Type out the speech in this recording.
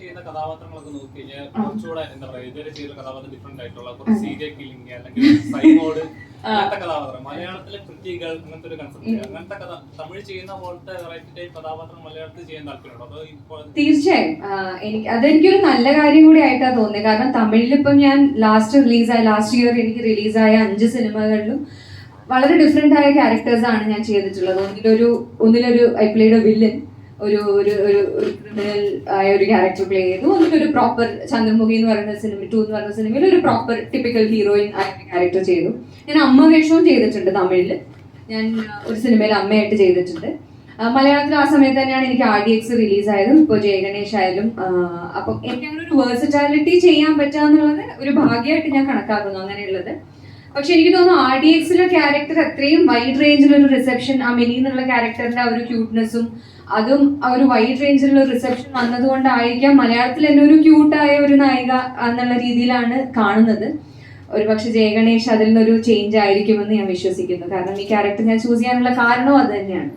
ചെയ്യുന്ന കഥാപാത്രങ്ങളൊക്കെ നോക്കി കഴിഞ്ഞാൽ കുറച്ചുകൂടെ എന്താ പറയുക ഇതുവരെ ചെയ്ത കഥാപാത്രം ഡിഫറെന്റ് ആയിട്ടുള്ള കുറച്ച് സീരിയൽ കില്ലിംഗ് അല്ലെങ്കിൽ സൈമോഡ് അങ്ങനത്തെ കഥാപാത്രം. മലയാളത്തിലെ കൃത്യകൾ അങ്ങനത്തെ ഒരു കൺസെപ്റ്റ് അങ്ങനത്തെ കഥ തമിഴ് ചെയ്യുന്ന പോലത്തെ വെറൈറ്റി ടൈപ്പ് കഥാപാത്രം മലയാളത്തിൽ ചെയ്യാൻ താല്പര്യമുണ്ടോ? തീർച്ചയായും. എനിക്ക് അതെനിക്കൊരു നല്ല കാര്യം കൂടി ആയിട്ടാണ് തോന്നിയത്. കാരണം തമിഴിൽ ഇപ്പം ഞാൻ ലാസ്റ്റ് റിലീസായ ലാസ്റ്റ് ഇയർ എനിക്ക് റിലീസായ അഞ്ച് സിനിമകളിലും വളരെ ഡിഫറെന്റ് ആയ ക്യാരക്ടേഴ്സാണ് ഞാൻ ചെയ്തിട്ടുള്ളത്. ഒന്നിലൊരു ഒന്നിലൊരു ഐ പ്ലേഡ് വില്ലൻ ഒരു ഒരു ഒരു ക്രിമിനൽ ആയ ഒരു ക്യാരക്ടർ പ്ലേ ചെയ്തു എന്നിട്ട് ഒരു പ്രോപ്പർ ചന്ദ്രമുഖി എന്ന് പറയുന്ന സിനിമ ടു എന്ന് പറയുന്ന സിനിമയിൽ ഒരു പ്രോപ്പർ ടിപ്പിക്കൽ ഹീറോയിൻ ആയ ക്യാരക്ടർ ചെയ്തു. ഞാൻ അമ്മ വേഷവും ചെയ്തിട്ടുണ്ട് തമിഴിൽ ഞാൻ ഒരു സിനിമയിൽ അമ്മയായിട്ട് ചെയ്തിട്ടുണ്ട്. മലയാളത്തിൽ ആ സമയത്ത് തന്നെയാണ് എനിക്ക് ആർ ഡി എക്സ് റിലീസ് ആയതും ഇപ്പോൾ ജയഗണേഷ് ആയാലും അപ്പം എനിക്ക് അങ്ങനെ ഒരു വേഴ്സിറ്റാലിറ്റി ചെയ്യാൻ പറ്റുക എന്നുള്ളത് ഒരു ഭാഗ്യമായിട്ട് ഞാൻ കണക്കാക്കുന്നു അങ്ങനെയുള്ളത്. പക്ഷെ എനിക്ക് തോന്നുന്നു ആർ ഡി എക്സിലെ ക്യാരക്ടർ അത്രയും വൈഡ് റേഞ്ചിലൊരു റിസപ്ഷൻ ആ മിനി എന്നുള്ള ക്യാരക്ടറിന്റെ ആ ഒരു ക്യൂട്ട്നെസ്സും അതും ഒരു വൈഡ് റേഞ്ചിലുള്ള റിസപ്ഷൻ വന്നതുകൊണ്ടായിരിക്കാം മലയാളത്തിൽ തന്നെ ഒരു ക്യൂട്ടായ ഒരു നായിക എന്നുള്ള രീതിയിലാണ് കാണുന്നത്. ഒരു പക്ഷെ ജയഗണേഷ് അതിൽ നിന്നൊരു ചേഞ്ച് ആയിരിക്കുമെന്ന് ഞാൻ വിശ്വസിക്കുന്നു. കാരണം ഈ ക്യാരക്ടർ ഞാൻ ചൂസ് ചെയ്യാനുള്ള കാരണവും അത് തന്നെയാണ്.